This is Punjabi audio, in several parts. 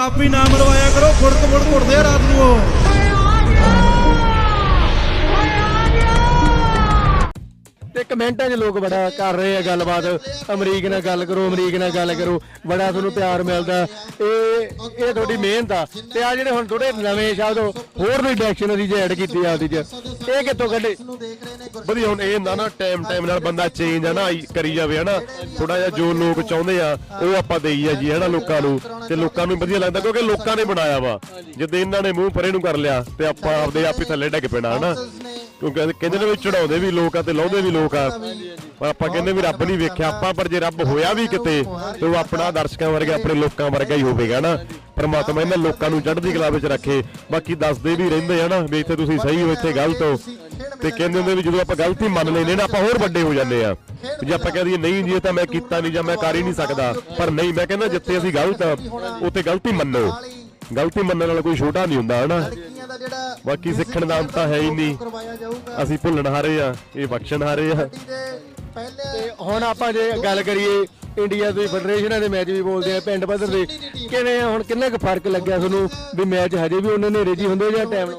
ਥਾਪੀ ਨਾ ਮਰਵਾਇਆ ਕਰੋ ਫੁੜਕ ਫੁੜਕ ਉੱਠਦੇ ਆ ਰਾਤ ਨੂੰ ਉਹ। ਤੇ ਕਮੈਂਟਾਂ 'ਚ ਲੋਕ ਬੜਾ ਕਰ ਰਹੇ ਆ ਗੱਲਬਾਤ। ਅਮਰੀਕ ਨਾਲ ਗੱਲ ਕਰੋ, ਅਮਰੀਕ ਨਾਲ ਗੱਲ ਕਰੋ। ਬੜਾ ਤੁਹਾਨੂੰ ਪਿਆਰ ਮਿਲਦਾ। ਇਹ ਇਹ ਤੁਹਾਡੀ ਮਿਹਨਤ ਆ। ਤੇ ਆ ਜਿਹੜੇ ਹੁਣ ਥੋੜੇ ਨਵੇਂ ਸ਼ਬਦ, ਹੋਰ ਵੀ ਡਿਰੈਕਸ਼ਨ ਦੀ ਐਡ ਕੀਤੀ ਆ ਉਹਦੀ ਚ। ਇਹ ਕਿੱਥੋਂ ਕੱਢੇ? ਵਧੀਆ, ਹੁਣ ਇਹ ਹੁੰਦਾ ਨਾ ਟਾਈਮ ਟਾਈਮ ਨਾਲ ਬੰਦਾ ਚੇਂਜ ਆ ਨਾ, ਆਈ ਕਰੀ ਜਾਵੇ, ਹਨਾ? ਥੋੜਾ ਜਿਹਾ ਜੋ ਲੋਕ ਚਾਹੁੰਦੇ ਆ, ਉਹ ਆਪਾਂ ਦੇਈ ਆ ਜੀ, ਹਨਾ, ਲੋਕਾਂ ਨੂੰ? ਤੇ ਲੋਕਾਂ ਨੂੰ ਵਧੀਆ ਲੱਗਦਾ, ਕਿਉਂਕਿ ਲੋਕਾਂ ਨੇ ਬਣਾਇਆ ਵਾ। ਜਦ ਇਹਨਾਂ ਨੇ ਮੂੰਹ ਪਰੇ ਨੂੰ ਕਰ ਲਿਆ, ਤੇ ਆਪਾਂ ਆਪਦੇ ਆਪ ਹੀ ਥੱਲੇ ਡਿੱਗ ਪੈਣਾ, ਹਨਾ? ਕਿਉਂਕਿ ਕਹਿੰਦੇ ਨੇ ਵੀ ਚੜਾਉਂਦੇ ਵੀ ਲੋਕ ਆ ਤੇ ਲਾਉਂਦੇ ਵੀ ਲੋਕ ਆ। ਪਰ ਆਪਾਂ ਕਹਿੰਦੇ ਵੀ ਰੱਬ ਨਹੀਂ ਵੇਖਿਆ, ਆਪਾਂ ਪਰ ਜੇ ਰੱਬ ਹੋਇਆ ਵੀ ਕਿਤੇ, ਤੇ ਉਹ ਆਪਣਾ ਦਰਸ਼ਕਾਂ ਵਰਗਾ, ਆਪਣੇ ਲੋਕਾਂ ਵਰਗਾ ਹੀ ਹੋਵੇਗਾ ਨਾ ਪਰਮਾਤਮਾ ਇਹਨਾਂ ਲੋਕਾਂ ਨੂੰ ਚੜ੍ਹਦੀ ਕਲਾ ਵਿੱਚ ਰੱਖੇ। ਬਾਕੀ ਦੱਸਦੇ ਵੀ ਰਹਿੰਦੇ ਆ ਨਾ ਵੀ ਇੱਥੇ ਤੁਸੀਂ ਸਹੀ ਹੋ, ਇੱਥੇ ਗਲਤ ਹੋ। ਤੇ ਕਹਿੰਦੇ ਹੁੰਦੇ ਵੀ ਜਦੋਂ ਆਪਾਂ ਗਲਤੀ ਮੰਨ ਲੈਨੇ ਨਾ, ਆਪਾਂ ਹੋਰ ਵੱਡੇ ਹੋ ਜਾਂਦੇ ਆ। ਜੇ ਆਪਾਂ ਕਹਦੇ ਨਹੀਂ ਜੀ, ਇਹ ਤਾਂ ਮੈਂ ਕੀਤਾ ਨਹੀਂ ਜਾਂ ਮੈਂ ਕਰ ਹੀ ਨਹੀਂ ਸਕਦਾ। ਪਰ ਨਹੀਂ, ਮੈਂ ਕਹਿੰਦਾ ਜਿੱਥੇ ਅਸੀਂ ਗਲਤ ਆ, ਉੱਥੇ ਗਲਤੀ ਮੰਨੋ। ਗਲਤੀ ਮੰਨਣ ਨਾਲ ਕੋਈ ਛੋਟਾ ਨਹੀਂ ਹੁੰਦਾ, ਹਨਾ? ਬਾਕੀ ਸਿੱਖਣ ਦਾ ਅੰਤ ਤਾਂ ਹੈ ਹੀ ਨਹੀਂ। ਅਸੀਂ ਭੁੱਲਣ ਹਾਰੇ ਆ, ਇਹ ਬਖਸ਼ਣ ਹਾਰੇ ਆ। ਤੇ ਹੁਣ ਆਪਾਂ ਜੇ ਗੱਲ ਕਰੀਏ ਇੰਡੀਆ ਦੀ ਫੈਡਰੇਸ਼ਨਾਂ ਦੇ ਮੈਚ ਵੀ ਬੋਲਦੇ ਆ, ਪਿੰਡ ਪੱਧਰ ਦੇ। ਕਿਵੇਂ ਹੁਣ ਕਿੰਨਾ ਕੁ ਫ਼ਰਕ ਲੱਗਿਆ ਤੁਹਾਨੂੰ ਵੀ ਮੈਚ ਹਜੇ ਵੀ ਉਹਨਾਂ ਨੇ ਰੇਜੀ ਹੁੰਦੇ ਜਾਂ ਟਾਈਮ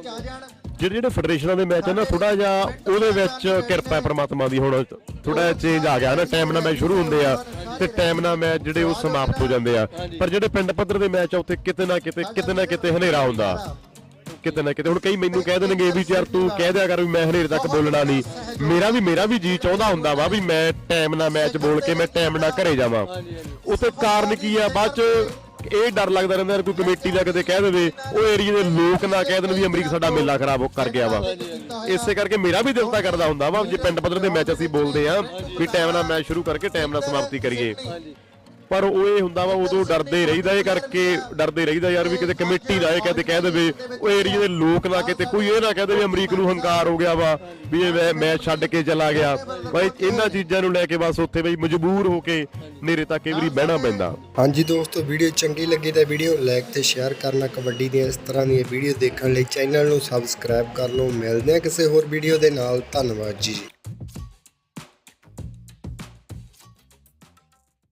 ਜਿਹੜੇ ਜਿਹੜੇ ਫੈਡਰੇਸ਼ਨਾਂ ਦੇ ਮੈਚ ਆ ਨਾ ਥੋੜਾ ਜਿਹਾ ਉਹਦੇ ਵਿੱਚ ਕਿਰਪਾ ਹੈ ਪ੍ਰਮਾਤਮਾ ਦੀ ਹੁਣ। ਥੋੜਾ ਜਿਹਾ ਚੇਂਜ ਆ ਗਿਆ ਨਾ ਟਾਈਮ ਨਾਲ ਮੈਚ ਸ਼ੁਰੂ ਹੁੰਦੇ ਆ ਤੇ ਟਾਈਮ ਨਾਲ ਮੈਚ ਜਿਹੜੇ ਉਹ ਸਮਾਪਤ ਹੋ ਜਾਂਦੇ ਆ। ਪਰ ਜਿਹੜੇ ਪਿੰਡ ਪੱਧਰ ਦੇ ਮੈਚ ਆ, ਉੱਥੇ ਕਿਤੇ ਨਾ ਕਿਤੇ ਕਿਤੇ ਨਾ ਕਿਤੇ ਹਨੇਰਾ ਹੁੰਦਾ। ਕਿਤੇ ਨਾ ਕਿਤੇ। ਹੁਣ ਕਈ ਮੈਨੂੰ ਕਹਿ ਦੇਣਗੇ ਵੀ ਯਾਰ ਤੂੰ ਕਹਿ ਦਿਆ ਕਰ ਵੀ ਮੈਂ ਹਨੇਰੇ ਤੱਕ ਬੋਲਣਾ ਨਹੀਂ। ਮੇਰਾ ਵੀ ਮੇਰਾ ਵੀ ਜੀ ਚਾਹੁੰਦਾ ਹੁੰਦਾ ਵਾ ਵੀ ਮੈਂ ਟਾਈਮ ਨਾਲ ਮੈਚ ਬੋਲ ਕੇ ਮੈਂ ਟਾਈਮ ਨਾਲ ਘਰੇ ਜਾਵਾਂ। ਉੱਥੇ ਕਾਰਨ ਕੀ ਆ? ਬਾਅਦ ਚ ਇਹ ਡਰ ਲੱਗਦਾ ਰਹਿੰਦਾ ਯਾਰ ਕੋਈ ਕਮੇਟੀ ਦਾ ਕਿਤੇ ਕਹਿ ਦੇਵੇ। ਉਹ ਏਰੀਆ ਦੇ ਲੋਕ ਨਾ ਕਹਿ ਦੇਣ ਵੀ ਅਮਰੀਕ ਸਾਡਾ ਮੇਲਾ ਖਰਾਬ ਕਰ ਗਿਆ ਵਾ। ਇਸੇ ਕਰਕੇ ਮੇਰਾ ਵੀ ਦਿਲ ਤਾਂ ਕਰਦਾ ਹੁੰਦਾ ਵਾ, ਜੇ ਪਿੰਡ ਪੱਧਰ ਦੇ ਮੈਚ ਅਸੀਂ ਬੋਲਦੇ ਆ ਵੀ ਟਾਈਮ ਨਾਲ ਮੈਚ ਸ਼ੁਰੂ ਕਰਕੇ ਟਾਈਮ ਨਾਲ ਸਮਾਪਤੀ ਕਰੀਏ। ਪਰ ਉਹ ਇਹ ਹੁੰਦਾ ਵਾ ਉਦੋਂ ਡਰਦੇ ਰਹੀਦਾ ਇਹ ਕਰਕੇ ਡਰਦੇ ਰਹੀਦਾ ਯਾਰ ਵੀ ਕਿਤੇ ਕਮੇਟੀ ਦਾ ਇਹ ਕਹਿ ਦੇਵੇ ਉਹ ਏਰੀਆ ਦੇ ਲੋਕ ਨਾ ਕਿਤੇ ਕੋਈ ਇਹ ਨਾ ਕਹਿ ਦੇਵੇ ਅਮਰੀਕ ਨੂੰ ਹੰਕਾਰ ਹੋ ਗਿਆ ਵਾ ਵੀ ਇਹ ਮੈ- ਮੈਚ ਛੱਡ ਕੇ ਚਲਾ ਗਿਆ। ਬਾਈ ਇਹਨਾਂ ਚੀਜ਼ਾਂ ਨੂੰ ਲੈ ਕੇ ਬਸ ਉੱਥੇ ਬਈ ਮਜਬੂਰ ਹੋ ਕੇ ਨੇਰੇ ਤੱਕ ਕਈ ਵਾਰੀ ਬਹਿਣਾ ਪੈਂਦਾ। ਹਾਂਜੀ ਦੋਸਤੋ ਵੀਡੀਓ ਚੰਗੀ ਲੱਗੀ ਤਾਂ ਵੀਡੀਓ ਲਾਈਕ ਤੇ ਸ਼ੇਅਰ ਕਰਨਾ ਕਬੱਡੀ ਦੀਆਂ ਇਸ ਤਰ੍ਹਾਂ ਦੀਆਂ ਵੀਡੀਓ ਦੇਖਣ ਲਈ ਚੈਨਲ ਨੂੰ ਸਬਸਕ੍ਰਾਈਬ ਕਰ ਲਓ। ਮਿਲਦੇ ਹਾਂ ਕਿਸੇ ਹੋਰ ਵੀਡੀਓ ਦੇ ਨਾਲ। ਧੰਨਵਾਦ ਜੀ।